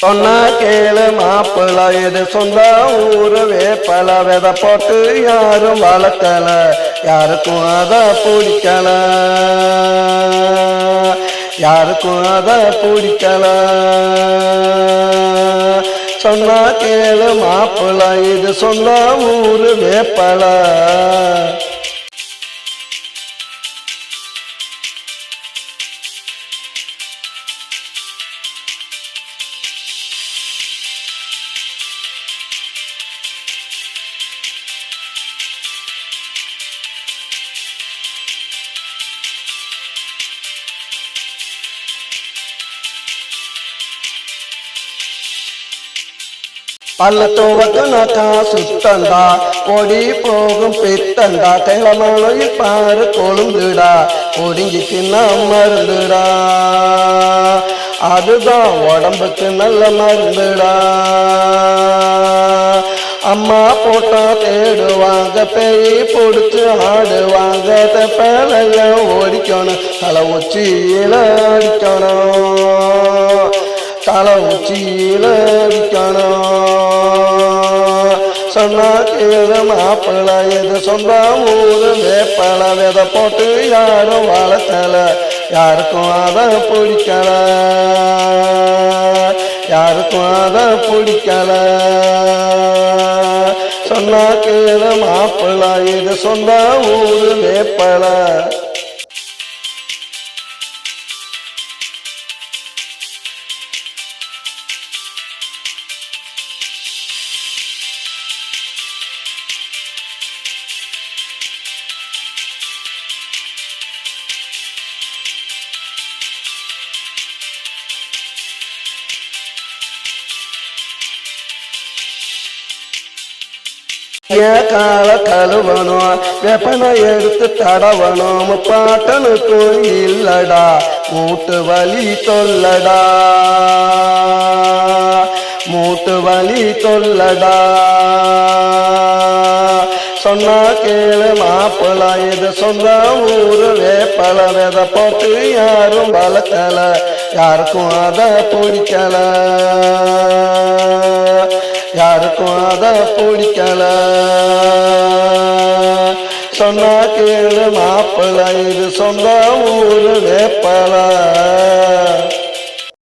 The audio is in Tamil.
சொன்ன கேளு மாப்பிள்ள இது சொந்த ஊரு வேப்பல. வித போட்டு யாரும் வளர்க்கல யாருக்கும் அத பிடிக்கல. யாருக்கும் அத பிடிக்கல. சொன்ன கேளு மாப்பிள்ள இது சொந்த ஊரு வேப்பல. பல்ல துவக்குனாக்கா சுத்தண்டா ஓடி போகும் பித்தந்தா கிளமலையில் பாரு கொழுந்துடா ஒடுங்கி தின்னா மருந்துடா அதுதான் உடம்புக்கு நல்ல மருந்துடா அம்மா போட்டா தேடுவாங்க பேய் பிடிச்சு ஆடுவாங்க தப்பலைய ஓடிக்கணும் தலை உச்சியில அடிக்கணும் தலை உச்சியில அடிக்கணும் சொன்னா கேளு மாப்பிள்ள இது சொந்த ஊரு வேப்பள விதை போட்டு யாரும் வளர்த்தல. யாருக்கும் அதை பிடிக்கல. யாருக்கும் அதை பிடிக்கல. சொன்னா கேளு மாப்பிள்ள இது சொந்த ஊரு வேப்பள. ஏன் கால கழுவணும் வெப்பனை எடுத்து தடவணும் முப்பாட்டனுக்கும் இல்லடா மூட்டு வலி தொல்லடா. மூட்டு வலி தொல்லடா. சொன்னா கேளு மாப்பிள இது சொந்த ஊரு வேப்பல விதை போட்டு யாரும் வளர்க்கல யாருக்கும் அதை பிடிக்கல. யாருக்கும் அதை பிடிக்கல. சொன்னா கேளு மாப்பிள்ள இது சொந்த ஊரு வேப்பலை.